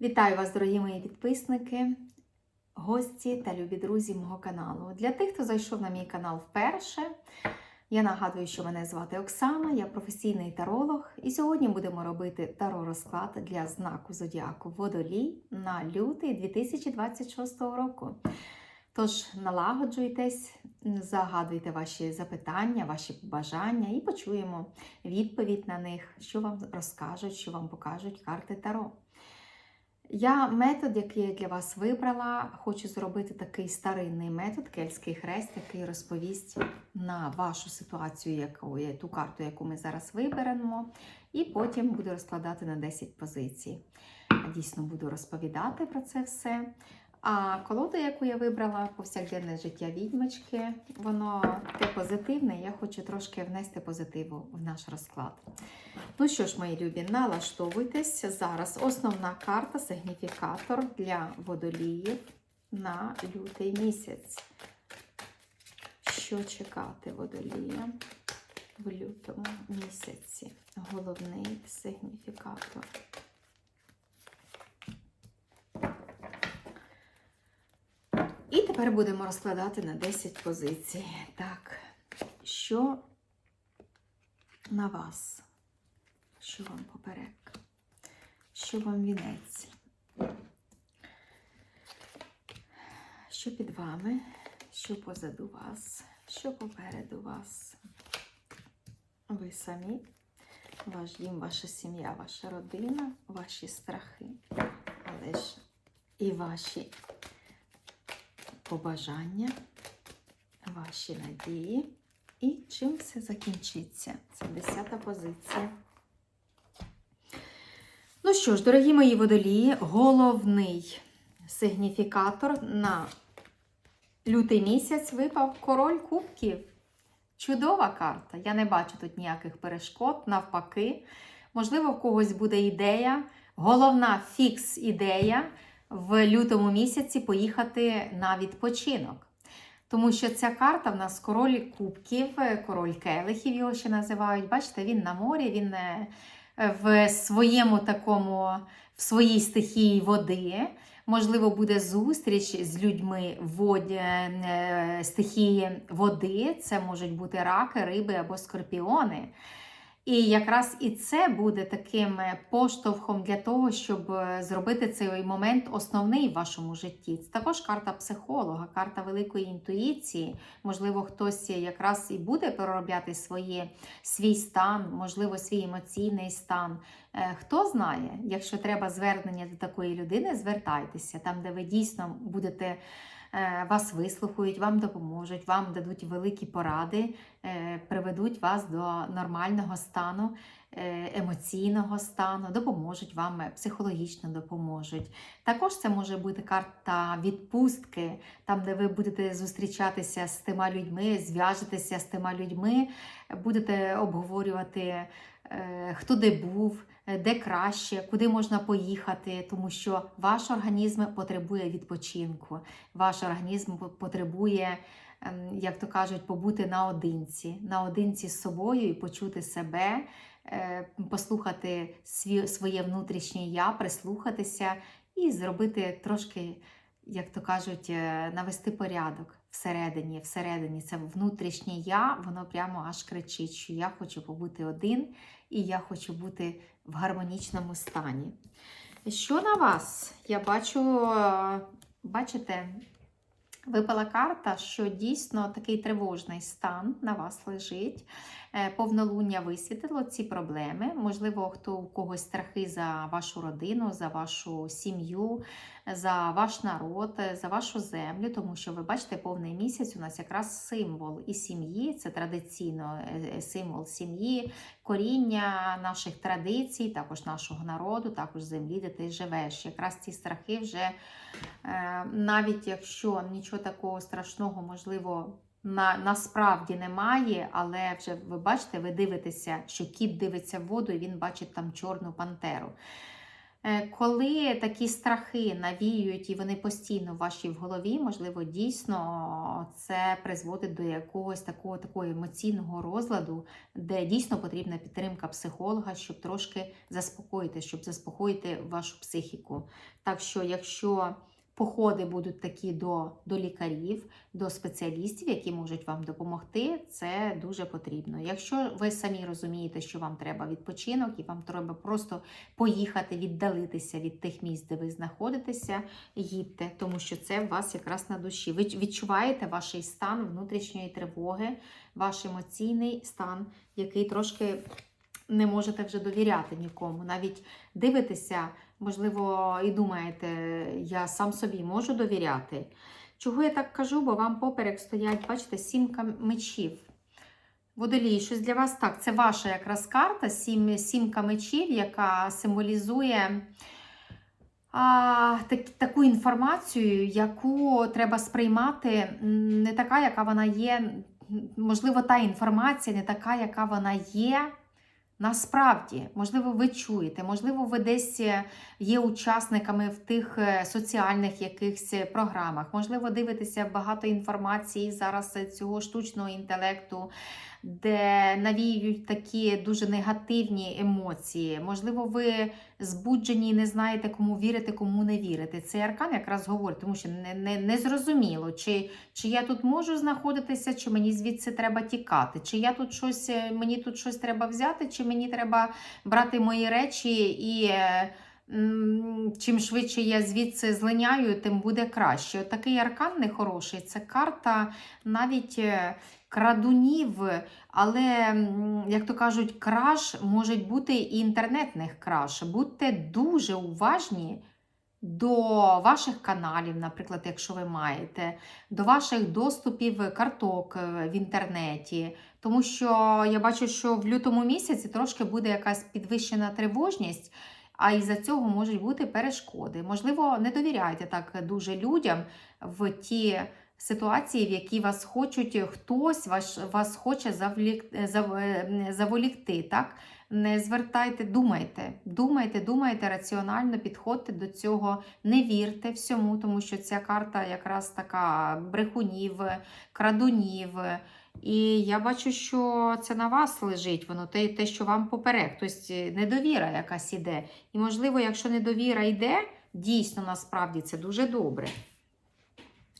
Вітаю вас, дорогі мої підписники, гості та любі друзі мого каналу. Для тих, хто зайшов на мій канал вперше, я нагадую, що мене звати Оксана, я професійний таролог, і сьогодні будемо робити таро-розклад для знаку Зодіаку Водолій на лютий 2026 року. Тож налагоджуйтесь, загадуйте ваші запитання, ваші побажання і почуємо відповідь на них, що вам розкажуть, що вам покажуть карти Таро. Я метод, який я для вас вибрала, хочу зробити такий старинний метод, кельтський хрест, який розповість на вашу ситуацію, яку є ту карту, яку ми зараз виберемо, і потім буду розкладати на 10 позицій. Дійсно буду розповідати про це все. А колода, яку я вибрала, повсякденне життя відьмочки, воно таке позитивне. Я хочу трошки внести позитиву в наш розклад. Ну що ж, мої любі, налаштовуйтесь. Зараз основна карта сигніфікатор для водоліїв на лютий місяць. Що чекати водолія в лютому місяці? Головний сигніфікатор. І тепер будемо розкладати на 10 позицій. Так, що на вас? Що вам поперек? Що вам вінець? Що під вами? Що позаду вас? Що попереду вас? Ви самі, ваш дім, ваша сім'я, ваша родина, ваші страхи, але ж і ваші побажання, ваші надії. І чим все закінчиться? Це десята позиція. Ну що ж, дорогі мої водолії, головний сигніфікатор на лютий місяць випав король кубків. Чудова карта. Я не бачу тут ніяких перешкод, навпаки. Можливо, в когось буде ідея, головна фікс-ідея в лютому місяці поїхати на відпочинок. Тому що ця карта в нас король кубків, король келихів його ще називають. Бачите, він на морі, він е, в своєму такому, в своїй стихії води. Можливо, буде зустріч з людьми воді, е, стихії води. Це можуть бути раки, риби або скорпіони. І якраз і це буде таким е, поштовхом для того, щоб е, зробити цей момент основний в вашому житті. Це також карта психолога, карта великої інтуїції. Можливо, хтось якраз і буде переробляти своє, свій стан, можливо, свій емоційний стан. Е, Хто знає, якщо треба звернення до такої людини, звертайтеся там, де ви дійсно будете. Вас вислухають, вам допоможуть, вам дадуть великі поради, приведуть вас до нормального стану, е, емоційного стану, допоможуть вам е, психологічно допоможуть. Також це може бути карта відпустки, там, де ви будете зустрічатися з тима людьми, зв'яжетеся з тима людьми, будете обговорювати, е, хто де був. Де краще, куди можна поїхати, тому що ваш організм потребує відпочинку, ваш організм потребує Ем, як то кажуть, побути наодинці, наодинці з собою і почути себе, е, послухати своє внутрішнє я, прислухатися і зробити трошки, як то кажуть, е, навести порядок всередині. Всередині це внутрішнє я, воно прямо аж кричить, що я хочу побути один і я хочу бути в гармонічному стані. Що на вас? Я бачу, е, бачите, Випала карта, що дійсно такий тривожний стан на вас лежить. Е, повнолуння висвітило ці проблеми. Можливо, хто у когось страхи за вашу родину, за вашу сім'ю, за ваш народ, за вашу землю, тому що ви бачите, повний місяць у нас якраз символ і сім'ї, це традиційно е, е, символ сім'ї, коріння наших традицій, також нашого народу, також землі, де ти живеш. Якраз ці страхи вже навіть якщо нічого такого страшного, можливо на, насправді немає, але вже ви бачите, ви дивитеся, що кіт дивиться в воду і він бачить там чорну пантеру. Е, Коли такі страхи навіюють і вони постійно в вашій в голові, можливо, дійсно це призводить до якогось такого, такого емоційного розладу, де дійсно потрібна підтримка психолога, щоб трошки заспокоїти, щоб заспокоїти вашу психіку. Так що, якщо походи будуть такі до, до лікарів, до спеціалістів, які можуть вам допомогти, це дуже потрібно. Якщо ви самі розумієте, що вам треба відпочинок, і вам треба просто поїхати, віддалитися від тих місць, де ви знаходитеся, їдьте, тому що це в вас якраз на душі. Ви відчуваєте ваш стан внутрішньої тривоги, ваш емоційний стан, який трошки не можете вже довіряти нікому. Навіть дивитеся, можливо, і думаєте, я сам собі можу довіряти. Чого я так кажу? Бо вам поперек стоять, бачите, сімка мечів. Водолій, щось для вас так. Це ваша якраз карта, сім, сімка мечів, яка символізує а, так, таку інформацію, яку треба сприймати, не така, яка вона є. Можливо, та інформація не така, яка вона є. Насправді, можливо, ви чуєте, можливо, ви десь е, є учасниками в тих е, соціальних якихось програмах, можливо, дивитеся багато інформації зараз е, цього штучного інтелекту, де навіюють такі дуже негативні емоції. Можливо, ви збуджені і не знаєте, кому вірити, кому не вірити. Цей аркан якраз говорить, тому що не, не, не зрозуміло, чи, чи я тут можу знаходитися, чи мені звідси треба тікати, чи я тут щось, е, мені тут щось треба взяти, чи мені треба брати мої речі і. е, Чим швидше я звідси злиняю, тим буде краще. Такий аркан нехороший. Це карта навіть е, крадунів, але, як то кажуть, краш можуть бути і інтернетних краш. Будьте дуже уважні до ваших каналів, наприклад, якщо ви маєте, до ваших доступів карток е, в інтернеті. Тому що я бачу, що в лютому місяці трошки буде якась підвищена тривожність. А із-за цього можуть бути перешкоди. Можливо, не довіряйте так дуже людям в ті ситуації, в які вас хочуть, хтось вас, вас хоче завлік, зав, е, заволікти. Так? Не звертайте, думайте, думайте, думайте раціонально, підходьте до цього, не вірте всьому, тому що ця карта якраз така брехунів, крадунів. І я бачу, що це на вас лежить, воно те, те, що вам поперек. Тобто недовіра якась іде. І, можливо, якщо недовіра йде, дійсно насправді це дуже добре.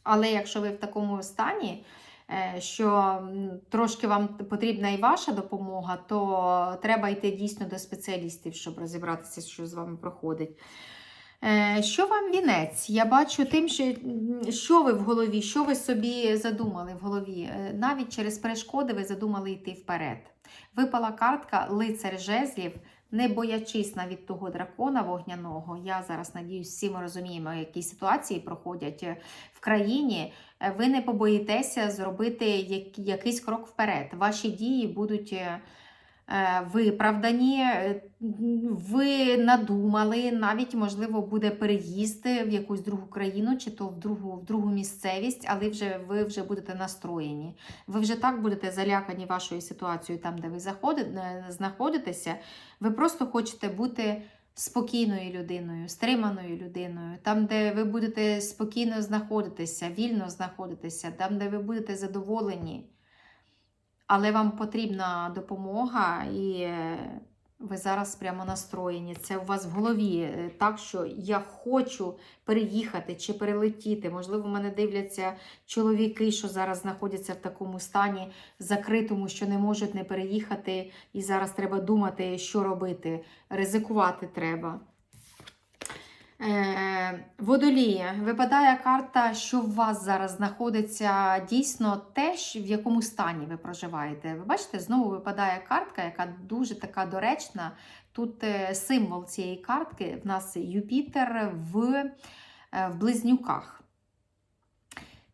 Але якщо ви в такому стані, е, що трошки вам потрібна і ваша допомога, то треба йти дійсно до спеціалістів, щоб розібратися, що з вами проходить. Е, Що вам вінець? Я бачу тим, що, що ви в голові, що ви собі задумали в голові. Е, Навіть через перешкоди ви задумали йти вперед. Випала картка лицар жезлів, не боячись навіть того дракона вогняного. Я зараз надіюсь, всі ми розуміємо, які ситуації проходять е, в країні. Е, Ви не побоїтеся зробити якийсь крок вперед. Ваші дії будуть. Е, Виправдані, е, ви надумали, навіть можливо буде переїзд в якусь другу країну, чи то в другу, в другу місцевість, але вже ви вже будете настроєні. Ви вже так будете залякані вашою ситуацією там, де ви е, знаходитеся. Ви просто хочете бути спокійною людиною, стриманою людиною, там, де ви будете спокійно знаходитися, вільно знаходитися, там, де ви будете задоволені. Але вам потрібна допомога, і е, ви зараз прямо настроєні. Це у вас в голові е, так, що я хочу переїхати чи перелетіти. Можливо, мене дивляться чоловіки, що зараз знаходяться в такому стані закритому, що не можуть не переїхати, і зараз треба думати, що робити. Ризикувати треба. Е, Водолія. Випадає карта, що в вас зараз знаходиться дійсно те, в якому стані ви проживаєте. Ви бачите, знову випадає картка, яка дуже така доречна. Тут е, символ цієї картки в нас Юпітер в, е, в близнюках.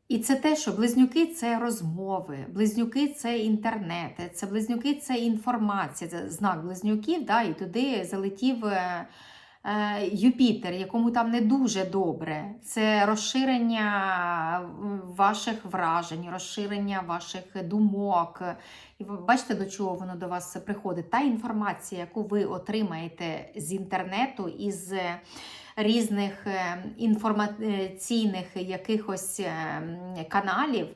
І це те, що близнюки це розмови, близнюки це інтернет, це близнюки це інформація, це знак близнюків, да, і туди залетів Юпітер, якому там не дуже добре. Це розширення ваших вражень, розширення ваших думок. І ви бачите, до чого воно до вас приходить? Та інформація, яку ви отримаєте з інтернету, із різних е, інформаційних якихось е, каналів.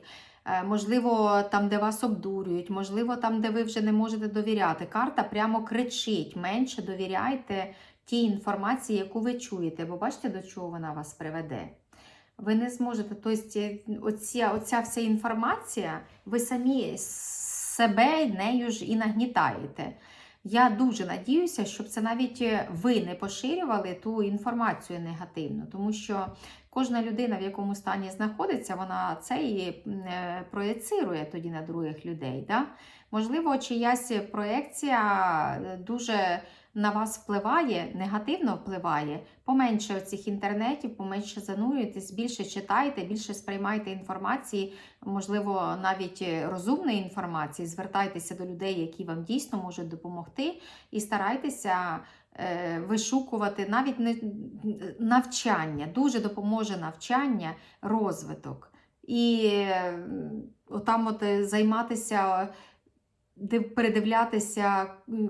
Е, Можливо, там, де вас обдурюють, можливо, там, де ви вже не можете довіряти. Карта прямо кричить: менше довіряйте тій інформації, яку ви чуєте, бо бачите, до чого вона вас приведе. Ви не зможете, тобто, оця, оця вся інформація, ви самі себе нею ж і нагнітаєте. Я дуже надіюся, щоб це навіть ви не поширювали ту інформацію негативну, тому що кожна людина, в якому стані знаходиться, вона це і е, проєцирує тоді на других людей. Да? Можливо, чиясь проєкція дуже на вас впливає, негативно впливає. Поменше цих інтернетів, поменше занурюйтесь, більше читайте, більше сприймайте інформації, можливо, навіть розумної інформації. Звертайтеся до людей, які вам дійсно можуть допомогти, і старайтеся е, вишукувати навіть не навчання. Дуже допоможе навчання, розвиток. І е, отам от е, займатися передивлятися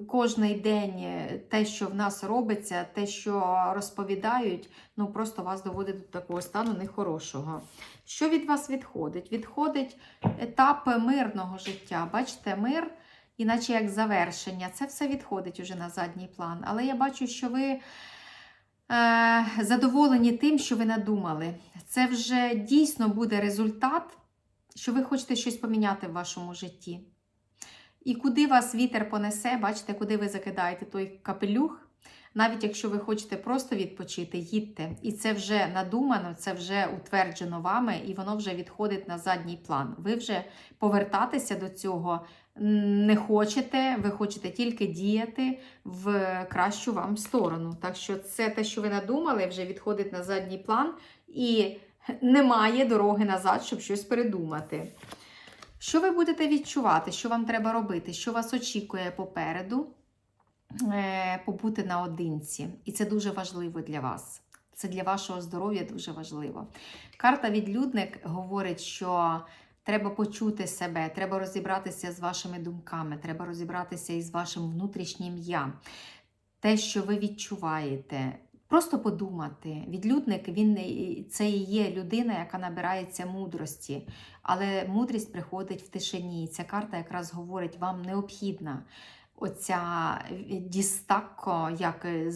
кожний день е, те, що в нас робиться, те, що розповідають, ну просто вас доводить до такого стану нехорошого. Що від вас відходить? Відходить етап мирного життя. Бачите, мир, іначе як завершення. Це все відходить уже на задній план. Але я бачу, що ви. е, Задоволені тим, що ви надумали. Це вже дійсно буде результат, що ви хочете щось поміняти в вашому житті. І куди вас вітер понесе, бачите, куди ви закидаєте той капелюх. Навіть якщо ви хочете просто відпочити, їдьте. І це вже надумано, це вже утверджено вами, і воно вже відходить на задній план. Ви вже повертатися до цього не хочете, ви хочете тільки діяти в кращу вам сторону. Так що це те, що ви надумали, вже відходить на задній план, і немає дороги назад, щоб щось передумати. Що ви будете відчувати, що вам треба робити, що вас очікує попереду, е, побути наодинці. І це дуже важливо для вас. Це для вашого здоров'я дуже важливо. Карта відлюдник говорить, що треба почути себе, треба розібратися з вашими думками, треба розібратися із вашим внутрішнім я. Те, що ви відчуваєте, просто подумати. Відлюдник він це і є людина, яка набирається мудрості. Але мудрість приходить в тишині. Ця карта якраз говорить, вам необхідна оця дістакко, як е,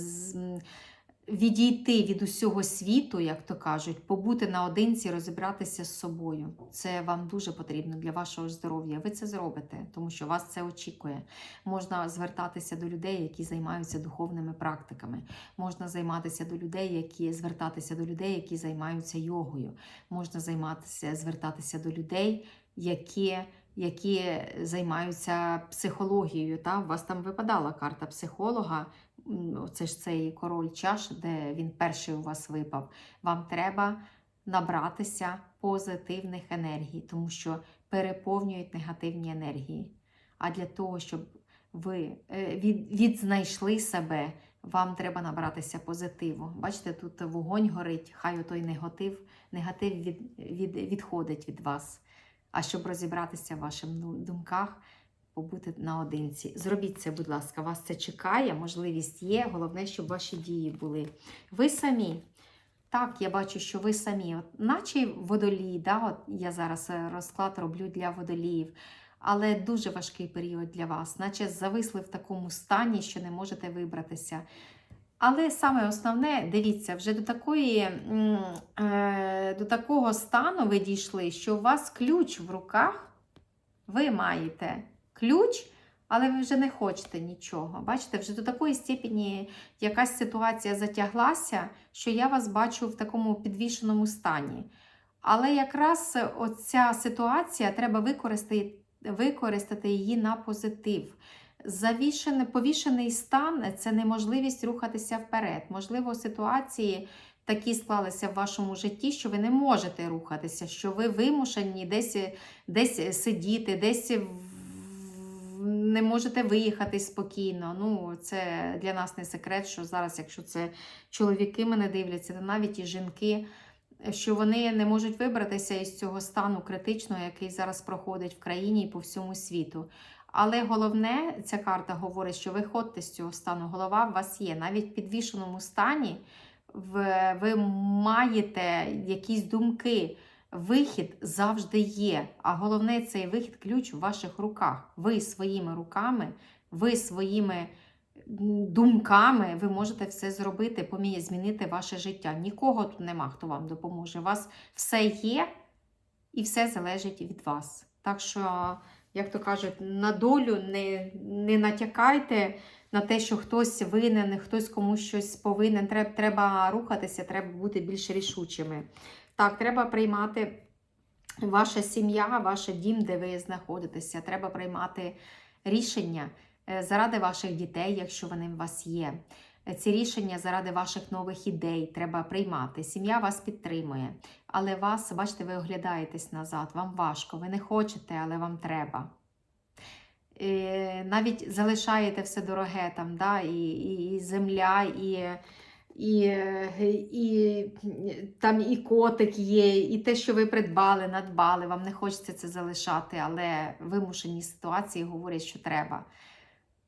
відійти від усього світу, як то кажуть, побути наодинці, розібратися з собою. Це вам дуже потрібно для вашого здоров'я. Ви це зробите, тому що вас це очікує. Можна звертатися до людей, які займаються духовними практиками. Можна займатися до людей, які звертатися до людей, які займаються йогою. Можна займатися, звертатися до людей, які, які займаються психологією. Та? У вас там випадала карта психолога. Це ж цей король чаш, де він перший у вас випав. Вам треба набратися позитивних енергій, тому що переповнюють негативні енергії. А для того, щоб ви е, від, відзнайшли себе, вам треба набратися позитиву. Бачите, тут вогонь горить, хай отой негатив, негатив від, від, відходить від вас. А щоб розібратися в ваших думках, побути наодинці. Зробіть це, будь ласка, вас це чекає, можливість є. Головне, щоб ваші дії були. Ви самі. Так, я бачу, що ви самі, от, наче водолій, да, от я зараз е, розклад роблю для водоліїв, але дуже важкий період для вас, наче зависли в такому стані, що не можете вибратися. Але саме основне, дивіться, вже до такої, е, до такого стану ви дійшли, що у вас ключ в руках, ви маєте ключ, але ви вже не хочете нічого. Бачите, вже до такої степені якась ситуація затяглася, що я вас бачу в такому підвішеному стані. Але якраз оця ситуація треба використати, використати її на позитив. Завішений, повішений стан це неможливість рухатися вперед. Можливо, ситуації такі склалися в вашому житті, що ви не можете рухатися, що ви вимушені десь, десь сидіти, десь не можете виїхати спокійно. Ну, це для нас не секрет, що зараз, якщо це чоловіки мене дивляться, то навіть і жінки, що вони не можуть вибратися із цього стану критичного, який зараз проходить в країні і по всьому світу. Але головне, ця карта говорить, що виходьте з цього стану, голова у вас є. Навіть в підвішеному стані ви маєте якісь думки. Вихід завжди є. А головне, цей вихід ключ у ваших руках. Ви своїми руками, ви своїми думками, ви можете все зробити, поміє змінити ваше життя. Нікого тут нема, хто вам допоможе. У вас все є і все залежить від вас. Так що, як то кажуть, на долю не, не натякайте на те, що хтось винен, хтось комусь щось повинен. Треба, треба рухатися, треба бути більш рішучими. Так, треба приймати ваша сім'я, ваш дім, де ви знаходитеся. Треба приймати рішення е, заради ваших дітей, якщо вони у вас є. Ці рішення заради ваших нових ідей треба приймати. Сім'я вас підтримує, але вас, бачите, ви оглядаєтесь назад, вам важко, ви не хочете, але вам треба. Е, Навіть залишаєте все дороге там, да, і, і, і земля, і, і, і там і котик є, і те, що ви придбали, надбали, вам не хочеться це залишати, але вимушені ситуації говорять, що треба.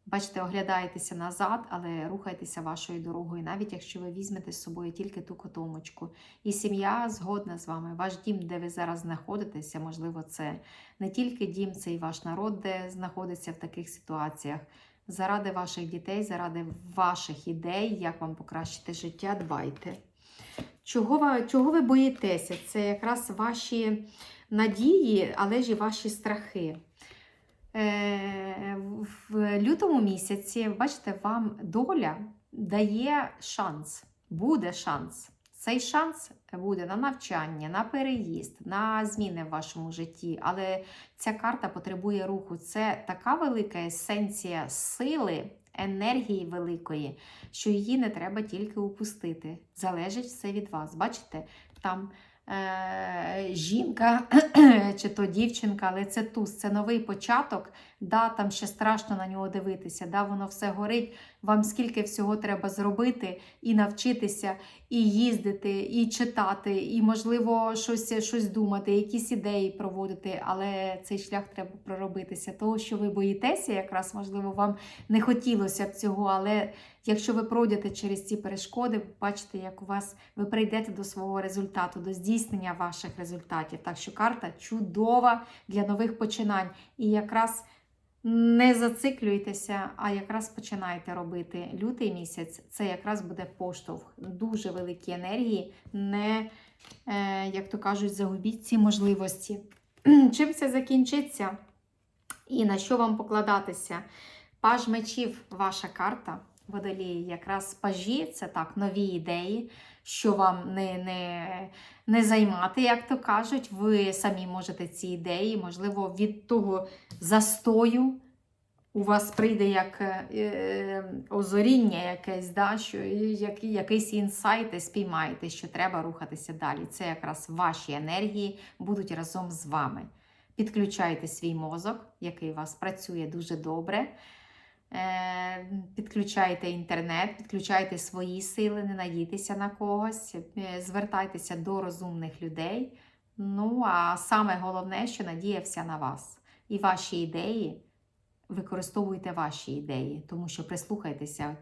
Бачите, оглядаєтеся назад, але рухайтеся вашою дорогою, навіть якщо ви візьмете з собою тільки ту котомочку. І сім'я згодна з вами. Ваш дім, де ви зараз знаходитеся, можливо, це не тільки дім, це і ваш народ, де знаходиться в таких ситуаціях. Заради ваших дітей, заради ваших ідей, як вам покращити життя, дбайте. Чого ви, чого ви боїтеся? Це якраз ваші надії, але ж і ваші страхи. Е, В лютому місяці, бачите, вам доля дає шанс, буде шанс. Цей шанс буде на навчання, на переїзд, на зміни в вашому житті. Але ця карта потребує руху. Це така велика есенція сили, енергії великої, що її не треба тільки упустити. Залежить все від вас. Бачите, там жінка чи то дівчинка, але це туз, це новий початок. Да, там ще страшно на нього дивитися, да, воно все горить. Вам скільки всього треба зробити і навчитися, і їздити, і читати, і, можливо, щось, щось думати, якісь ідеї проводити, але цей шлях треба проробитися. Того, що ви боїтеся, якраз, можливо, вам не хотілося б цього, але якщо ви пройдете через ці перешкоди, бачите, як у вас ви прийдете до свого результату, до здійснення ваших результатів. Так що карта чудова для нових починань. І якраз не зациклюйтеся, а якраз починайте робити. Лютий місяць це якраз буде поштовх. Дуже великі енергії. Не, е, як то кажуть, загубіть ці можливості. Чим це закінчиться? І на що вам покладатися? Паж мечів, ваша карта. Водолії, якраз пажі це так, нові ідеї, що вам не, не, не займати, як то кажуть. Ви самі можете ці ідеї, можливо, від того застою у вас прийде як е, е, озоріння якесь, да, що, як, якийсь інсайт і спіймаєте, що треба рухатися далі. Це якраз ваші енергії будуть разом з вами. Підключайте свій мозок, який у вас працює дуже добре. Е, Підключайте інтернет, підключайте свої сили, не надійтеся на когось, е, звертайтеся до розумних людей. Ну, а саме головне, що надія вся на вас. І ваші ідеї, використовуйте ваші ідеї, тому що прислухайтеся.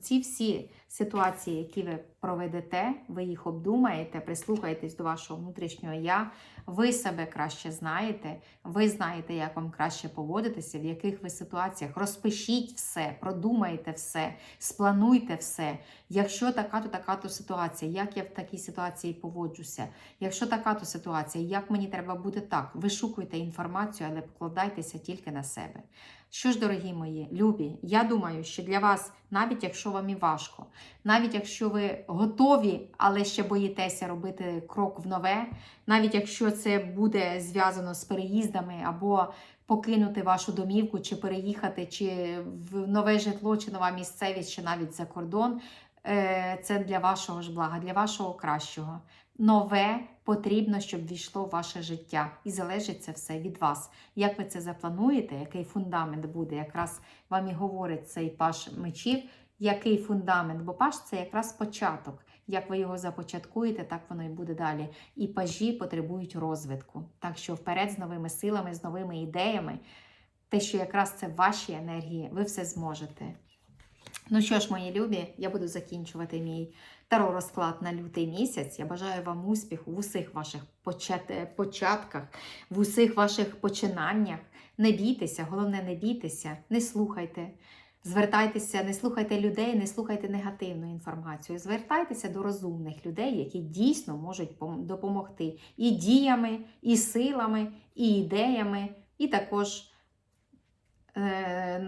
Ці всі ситуації, які ви проведете, ви їх обдумаєте, прислухайтесь до вашого внутрішнього я, ви себе краще знаєте, ви знаєте, як вам краще поводитися, в яких ви ситуаціях. Розпишіть все, продумайте все, сплануйте все. Якщо така, то така то ситуація, як я в такій ситуації поводжуся. Якщо така то ситуація, як мені треба бути так? Вишукуйте інформацію, але покладайтеся тільки на себе. Що ж, дорогі мої, любі, я думаю, що для вас, навіть якщо вам і важко, навіть якщо ви готові, але ще боїтеся робити крок в нове, навіть якщо це буде зв'язано з переїздами або покинути вашу домівку, чи переїхати, чи в нове житло, чи нова місцевість, чи навіть за кордон. е, це для вашого ж блага, для вашого кращого. Нове потрібно, щоб війшло в ваше життя. І залежить це все від вас. Як ви це заплануєте, який фундамент буде, якраз вам і говорить цей паш мечів, який фундамент, бо паш це якраз початок. Як ви його започаткуєте, так воно і буде далі. І пажі потребують розвитку. Так що вперед з новими силами, з новими ідеями, те, що якраз це ваші енергії, ви все зможете. Ну що ж, мої любі, я буду закінчувати мій таро розклад на лютий місяць. Я бажаю вам успіху в усіх ваших почат- початках, в усіх ваших починаннях. Не бійтеся, головне, не бійтеся, не слухайте. Звертайтеся, не слухайте людей, не слухайте негативну інформацію. Звертайтеся до розумних людей, які дійсно можуть допомогти і діями, і силами, і ідеями, і також е,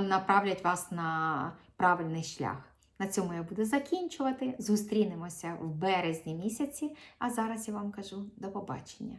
направлять вас на правильний шлях. На цьому я буду закінчувати. Зустрінемося в березні місяці. А зараз я вам кажу до побачення.